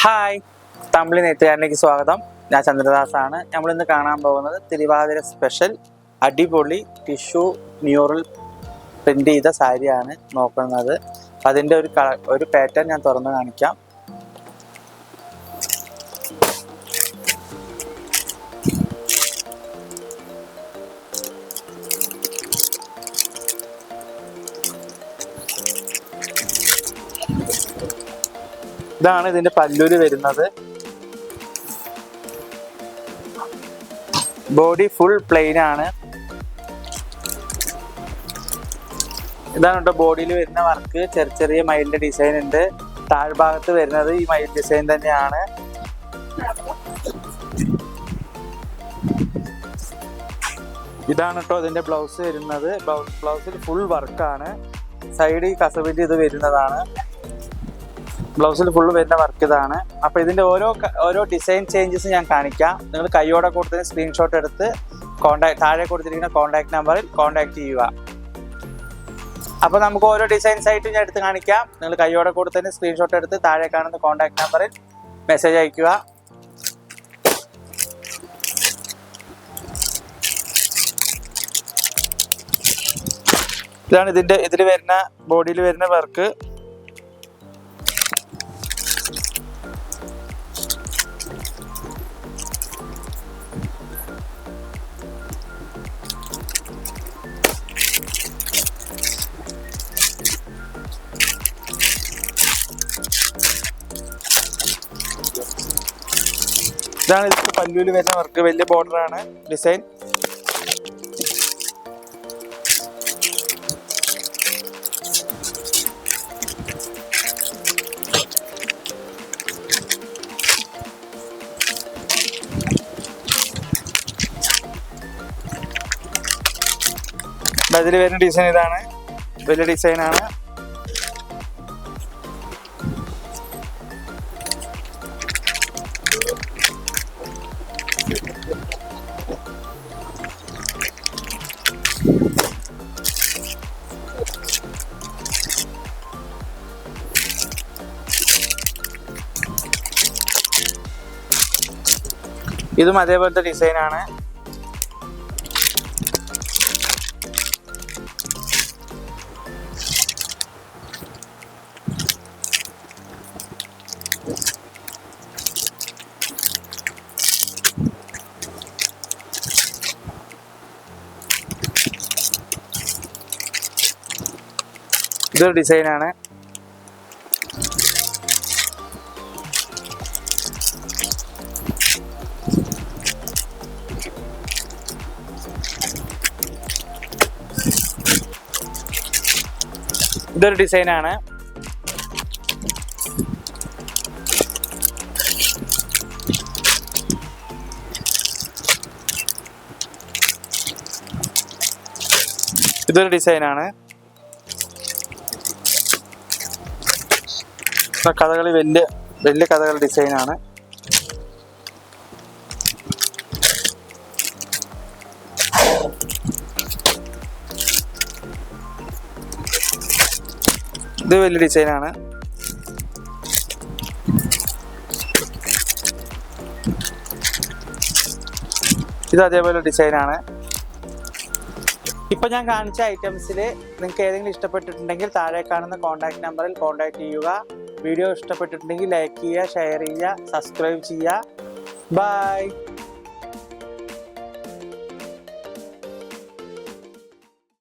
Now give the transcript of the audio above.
Hi. Tamil നെയ്ത്തുകാരനിലേക്ക് സ്വാഗതം. ഞാൻ ചന്ദ്രദാസ് ചന്ദ്രദാസാണ്. നമ്മളിന്ന് കാണാൻ പോകുന്നത് തിരുവാതിര സ്പെഷ്യൽ അടിപൊളി ടിഷ്യൂ ന്യൂറൽ പ്രിന്റ് ചെയ്ത സാരിയാണ് നോക്കുന്നത്. അതിന്റെ ഒരു കള ഒരു പാറ്റേൺ ഞാൻ തുറന്ന് കാണിക്കാം. ഇതാണ് ഇതിന്റെ പല്ലൂര് വരുന്നത്. ബോഡി ഫുൾ പ്ലെയിൻ ആണ്. ഇതാണ് കേട്ടോ ബോഡിയിൽ വരുന്ന വർക്ക്. ചെറിയ ചെറിയ മയിലിന്റെ ഡിസൈൻ ഉണ്ട്. താഴ്ഭാഗത്ത് വരുന്നത് ഈ മയിൽ ഡിസൈൻ തന്നെയാണ്. ഇതാണ് കേട്ടോ ഇതിന്റെ ബ്ലൗസ് വരുന്നത്. ബ്ലൗസിൽ ഫുൾ വർക്കാണ് സൈഡ് കസവിന്റെ ഇത് വരുന്നതാണ്. ബ്ലൗസിൽ ഫുള്ള് വരുന്ന വർക്ക് ഇതാണ്. അപ്പോൾ ഇതിന്റെ ഓരോ ഓരോ ഡിസൈൻ ചേഞ്ചസ് ഞാൻ കാണിക്കാം. നിങ്ങൾ കൈയോടെ കൊടുത്തതിന് സ്ക്രീൻഷോട്ട് എടുത്ത് കോൺടാക്ട് താഴെ കൊടുത്തിരിക്കുന്ന കോൺടാക്ട് നമ്പറിൽ കോൺടാക്ട് ചെയ്യുക. അപ്പോൾ നമുക്ക് ഓരോ ഡിസൈൻസ് ആയിട്ട് ഞാൻ എടുത്ത് കാണിക്കാം. നിങ്ങൾ കൈയോടെ കൊടുത്തതിന് സ്ക്രീൻഷോട്ട് എടുത്ത് താഴെ കാണുന്ന കോൺടാക്ട് നമ്പറിൽ മെസ്സേജ് അയക്കുക. ഇതാണ് ഇതിന്റെ ഇതിൽ വരുന്ന ബോഡിയിൽ വരുന്ന വർക്ക് ഇതാണ് ഇതിന്റെ പല്ലുവിൽ വരുന്ന വർക്ക്. വലിയ ബോർഡർ ആണ് ഡിസൈൻ അതിൽ വരുന്ന ഡിസൈൻ ഇതാണ്. വലിയ ഡിസൈൻ ഇതും അതേപോലത്തെ ഡിസൈനാണ്. ഇതൊരു ഡിസൈൻ ഇതൊരു ഡിസൈനാണ് ഇതൊരു ഡിസൈനാണ് കഥകളി വലിയ വലിയ കഥകളി ഡിസൈൻ ഇത് വലിയ ഡിസൈൻ ആണ്. ഇത് അതേപോലെ ഡിസൈൻ ആണ്. ഇപ്പൊ ഞാൻ കാണിച്ച ഐറ്റംസിൽ നിങ്ങൾക്ക് ഏതെങ്കിലും ഇഷ്ടപ്പെട്ടിട്ടുണ്ടെങ്കിൽ താഴെ കാണുന്ന കോൺടാക്ട് നമ്പറിൽ കോൺടാക്ട് ചെയ്യുക. വീഡിയോ ഇഷ്ടപ്പെട്ടിട്ടുണ്ടെങ്കിൽ ലൈക്ക് ചെയ്യുക ഷെയർ ചെയ്യുക സബ്സ്ക്രൈബ് ചെയ്യുക. ബൈ